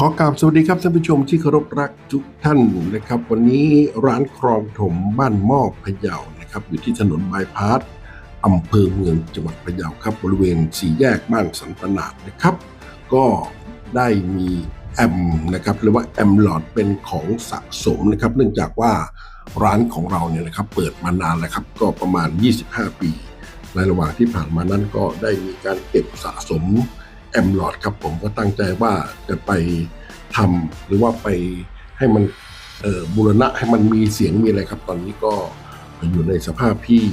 ขอกราบสวัสดีครับท่านผู้ชมที่เคารพรักทุกท่านนะครับ วันนี้ร้านครองถมบ้านหม้อพะเยานะครับ อยู่ที่ถนนบายพาสอำเภอเมืองจังหวัดพะเยาครับ บริเวณสี่แยกบ้านสันตนาดนะครับ ก็ได้มีแอมนะครับเรียกว่าแอมหลอดเป็นของสะสมนะครับ เนื่องจากว่าร้านของเราเนี่ยนะครับเปิดมานานแล้วครับก็ประมาณ 25 ปี ในระหว่างที่ผ่านมานั้นก็ได้มีการเก็บสะสม แอมลอดครับผมก็ตั้งใจว่าจะไปทำหรือว่าไปให้มันบูรณะให้มันมีเสียงมีอะไรครับ ตอนนี้ก็อยู่ในสภาพที่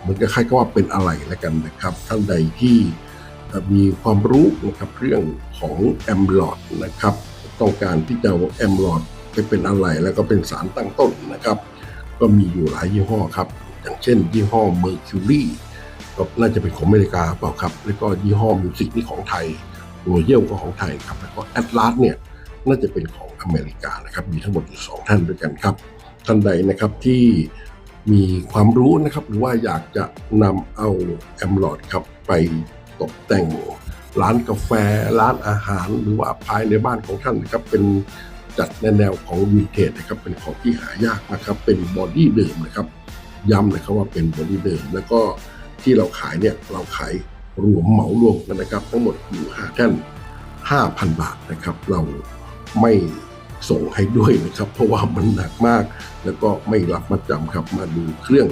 เหมือนกับคล้ายๆว่าเป็นอะไรแล้วกันนะครับ ท่านใดที่มีความรู้นะครับเรื่องของแอมลอดนะครับ ต้องการที่จะแอมลอดไปเป็นอะไรแล้วก็เป็นสารตั้งต้นนะครับ ก็มีอยู่หลายยี่ห้อครับ อย่างเช่นยี่ห้อ Mercury ก็น่าจะเป็นของอเมริกาเปล่าครับ แล้วก็ยี่ห้อมิวสิกนี่ของไทยโรเยลก็ของไทยครับ แล้วก็แอตลาสเนี่ยน่าจะเป็นของอเมริกานะครับ มีทั้งหมดอยู่สองท่านด้วยกันครับ ท่านใดนะครับที่มีความรู้นะครับหรือว่าอยากจะนำเอาแอมลอดครับไปตกแต่งร้านกาแฟ ร้านอาหาร หรือว่าภายในบ้านของท่านนะครับ เป็นจัดในแนวของวินเทจนะครับ เป็นของที่หายากนะครับ เป็นบอดี้เดิมนะครับ ย้ำนะครับว่าเป็นบอดี้เดิมแล้วก็ ที่เราขายเนี่ยเราขายรวมเหมารวมกันนะครับ ทั้งหมดอยู่ห้าแท่น5,000 บาทนะครับ เราไม่ส่งให้ด้วยนะครับ เพราะว่ามันหนักมาก แล้วก็ไม่รับมาจำครับมาดูเครื่อง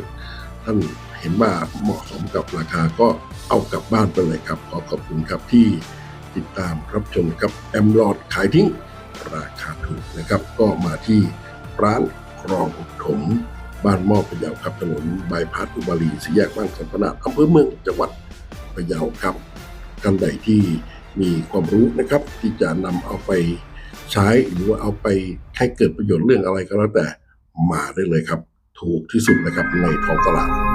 ท่านเห็นว่าเหมาะสมกับราคาก็เอากลับบ้านไปเลยครับ ขอขอบคุณครับที่ติดตามรับชมครับแอมลอดขายทิ้งราคาถูกนะครับ ก็มาที่ร้านครองถม บ้านหม้อพะเยาครับถนนบายพาสอุบารีสี่แยกบ้านสัมพนาอำเภอเมืองจังหวัดพะเยาครับท่านใดที่มีความรู้นะครับ ที่จะนำเอาไปใช้หรือว่าเอาไปให้เกิดประโยชน์เรื่องอะไรก็แล้วแต่มาได้เลยครับ ถูกที่สุดนะครับในท้องตลาด